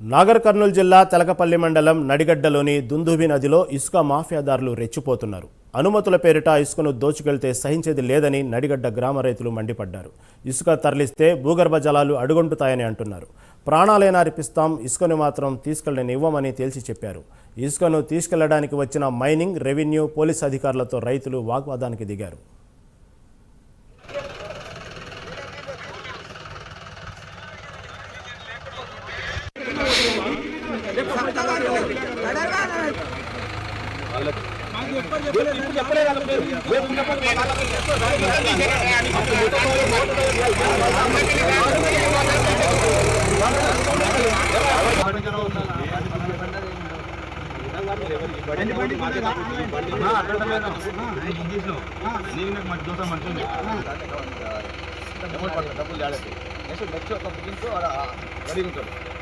నాగర్ కర్నూలు జిల్లా తెలకపల్లి మండలం నడిగడ్డలోని దుందుబి నదిలో ఇసుక మాఫియాదారులు రెచ్చిపోతున్నారు. అనుమతుల పేరిట ఇసుకను దోచుకెళ్తే సహించేది లేదని నడిగడ్డ గ్రామ రైతులు మండిపడ్డారు. ఇసుక తరలిస్తే భూగర్భ జలాలు అడుగొంటుతాయని అంటున్నారు. ప్రాణాలైనా అర్పిస్తాం ఇసుకను మాత్రం తీసుకెళ్ళనివ్వమని తేల్చి చెప్పారు. ఇసుకను తీసుకెళ్ళడానికి వచ్చిన మైనింగ్ రెవెన్యూ పోలీస్ అధికారులతో రైతులు వాగ్వాదానికి దిగారు. డబ్బులు డబ్బులు జాగ్రత్త నెక్స్ట్ నెక్స్ట్ ఒక బుకింగ్ రెడీగా ఉంటాడు